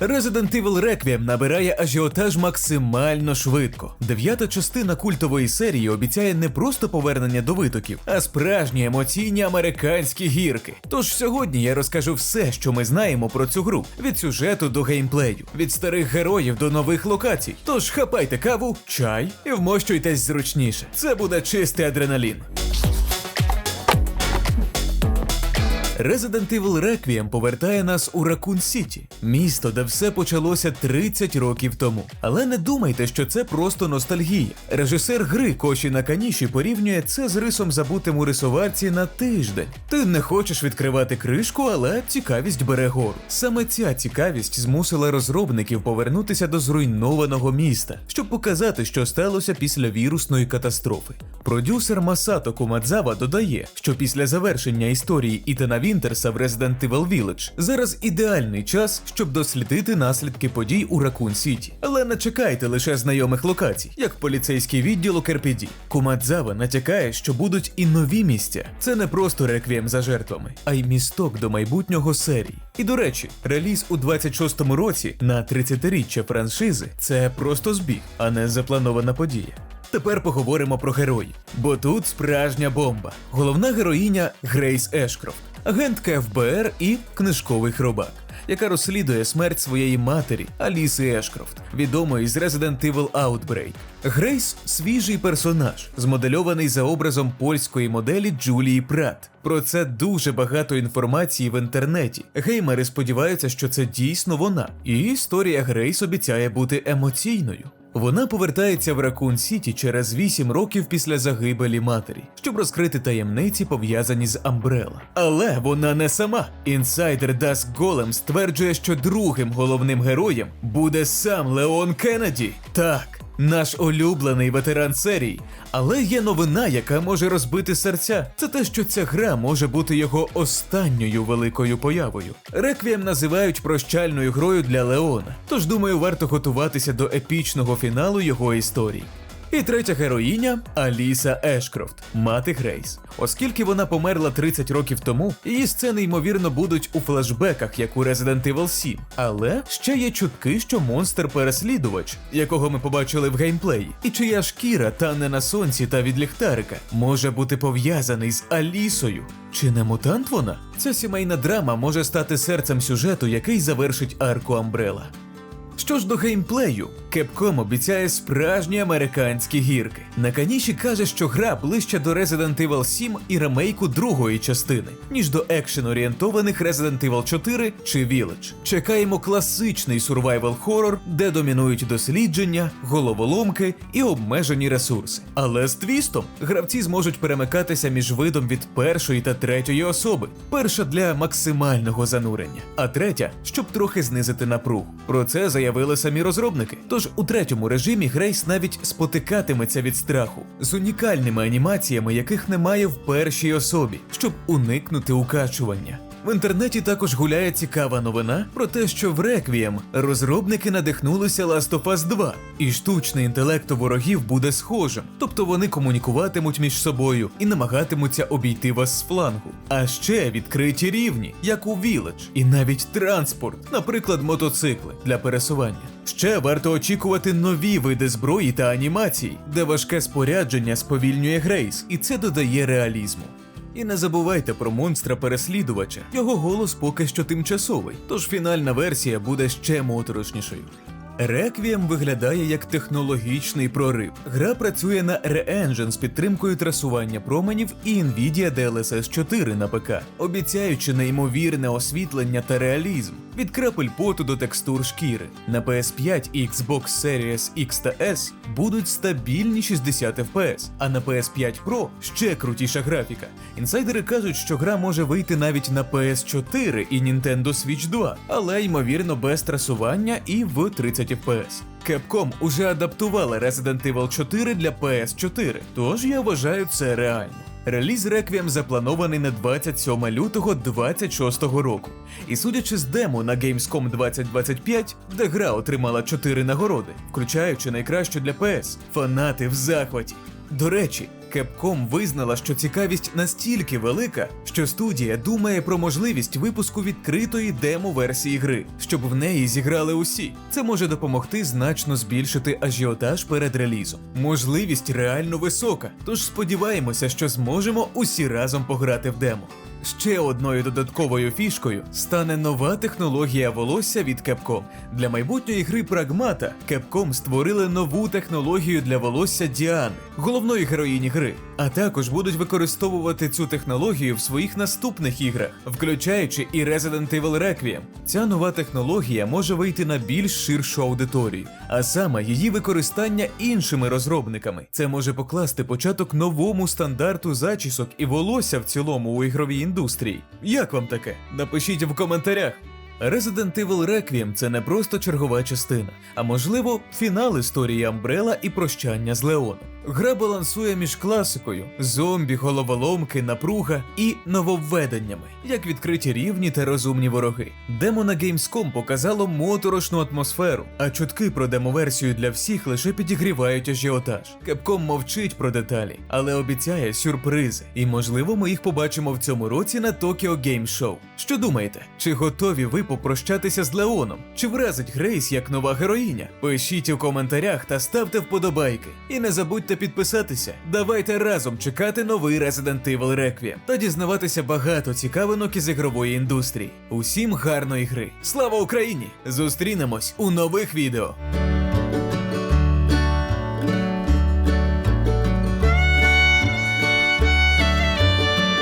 Resident Evil Requiem набирає ажіотаж максимально швидко. Дев'ята частина культової серії обіцяє не просто повернення до витоків, а справжні емоційні американські гірки. Тож сьогодні я розкажу все, що ми знаємо про цю гру: від сюжету до геймплею, від старих героїв до нових локацій. Тож хапайте каву, чай і вмощуйтесь зручніше. Це буде чистий адреналін. Resident Evil Requiem повертає нас у Ракун Сіті, місто, де все почалося 30 років тому. Але не думайте, що це просто ностальгія. Режисер гри Коші Наканіші порівнює це з рисом забутим у рисоварці на тиждень. Ти не хочеш відкривати кришку, але цікавість бере гору. Саме ця цікавість змусила розробників повернутися до зруйнованого міста, щоб показати, що сталося після вірусної катастрофи. Продюсер Масато Кумадзава додає, що після завершення історії Ітана Вінтерса в Resident Evil Village зараз ідеальний час, щоб дослідити наслідки подій у Ракун Сіті. Але не чекайте лише знайомих локацій, як поліцейський відділ у Керпіді. Кумадзава натякає, що будуть і нові місця. Це не просто реквієм за жертвами, а й місток до майбутнього серії. І до речі, реліз у 26-му році на 30-річчя франшизи це просто збіг, а не запланована подія. Тепер поговоримо про героїв, бо тут справжня бомба. Головна героїня Грейс Ешкрофт, агентка ФБР і книжковий хробак, яка розслідує смерть своєї матері Аліси Ешкрофт, відомої з Resident Evil Outbreak. Грейс свіжий персонаж, змодельований за образом польської моделі Джулії Прат. Про це дуже багато інформації в інтернеті. Геймери сподіваються, що це дійсно вона, і історія Грейс обіцяє бути емоційною. Вона повертається в Ракун Сіті через 8 років після загибелі матері, щоб розкрити таємниці, пов'язані з Амбрела. Але вона не сама. Інсайдер Дас Голем стверджує, що другим головним героєм буде сам Леон Кеннеді. Так. Наш улюблений ветеран серії, але є новина, яка може розбити серця. Це те, що ця гра може бути його останньою великою появою. Реквієм називають прощальною грою для Леона. Тож думаю, варто готуватися до епічного фіналу його історії. І третя героїня Аліса Ешкрофт, мати Грейс. Оскільки вона померла 30 років тому, її сцени ймовірно будуть у флешбеках, як у Resident Evil 7. Але ще є чутки, що монстр-переслідувач, якого ми побачили в геймплеї, і чия шкіра тане на сонці та від ліхтарика, може бути пов'язаний з Алісою. Чи не мутант вона? Ця сімейна драма може стати серцем сюжету, який завершить арку Амбрела. Що ж до геймплею, Capcom обіцяє справжні американські гірки. Наканіші каже, що гра ближче до Resident Evil 7 і ремейку другої частини, ніж до екшен-орієнтованих Resident Evil 4 чи Village. Чекаємо класичний survival хоррор, де домінують дослідження, головоломки і обмежені ресурси. Але з твістом гравці зможуть перемикатися між видом від першої та третьої особи. Перша для максимального занурення, а третя, щоб трохи знизити напругу. Про це заявили самі розробники. Тож у третьому режимі Грейс навіть спотикатиметься від страху з унікальними анімаціями, яких немає в першій особі, щоб уникнути укачування. В інтернеті також гуляє цікава новина про те, що в Реквієм розробники надихнулися Last of Us 2, і штучний інтелект у ворогів буде схожим, тобто вони комунікуватимуть між собою і намагатимуться обійти вас з флангу. А ще відкриті рівні, як у Village, і навіть транспорт, наприклад, мотоцикли для пересування. Ще варто очікувати нові види зброї та анімацій, де важке спорядження сповільнює Грейс, і це додає реалізму. І не забувайте про монстра переслідувача. Його голос поки що тимчасовий, тож фінальна версія буде ще моторошнішою. Реквієм виглядає як технологічний прорив. Гра працює на Re-Engine з підтримкою трасування променів і Nvidia DLSS 4 на ПК, обіцяючи неймовірне освітлення та реалізм від крапель поту до текстур шкіри. На PS5 і Xbox Series X та S будуть стабільні 60 FPS, а на PS5 Pro ще крутіша графіка. Інсайдери кажуть, що гра може вийти навіть на PS4 і Nintendo Switch 2, але ймовірно без трасування і в 30 FPS. Capcom уже адаптувала Resident Evil 4 для PS4, тож я вважаю це реально. Реліз Реквієм запланований на 27 лютого 2026 року. І судячи з демо на Gamescom 2025, де гра отримала 4 нагороди, включаючи найкращу для PS, фанати в захваті. До речі, Capcom визнала, що цікавість настільки велика, що студія думає про можливість випуску відкритої демо-версії гри, щоб в неї зіграли усі. Це може допомогти значно збільшити ажіотаж перед релізом. Можливість реально висока, тож сподіваємося, що зможемо усі разом пограти в демо. Ще одною додатковою фішкою стане нова технологія волосся від Capcom. Для майбутньої гри Прагмата Capcom створили нову технологію для волосся Діани, головної героїні гри, а також будуть використовувати цю технологію в своїх наступних іграх, включаючи і Resident Evil Requiem. Ця нова технологія може вийти на більш ширшу аудиторію, а саме її використання іншими розробниками. Це може покласти початок новому стандарту зачісок і волосся в цілому у ігровій індустрії. Як вам таке? Напишіть в коментарях. Resident Evil Requiem – це не просто чергова частина, а можливо, фінал історії Амбрела і прощання з Леоном. Гра балансує між класикою, зомбі, головоломки, напруга і нововведеннями, як відкриті рівні та розумні вороги. Демо на Gamescom показало моторошну атмосферу, а чутки про демоверсію для всіх лише підігрівають ажіотаж. Capcom мовчить про деталі, але обіцяє сюрпризи, і можливо, ми їх побачимо в цьому році на Tokyo Game Show. Що думаєте? Чи готові ви попрощатися з Леоном? Чи вразить Грейс як нова героїня? Пишіть у коментарях та ставте вподобайки. І не забудьте підписатися. Давайте разом чекати новий Resident Evil Requiem та дізнаватися багато цікавинок із ігрової індустрії. Усім гарної гри! Слава Україні! Зустрінемось у нових відео!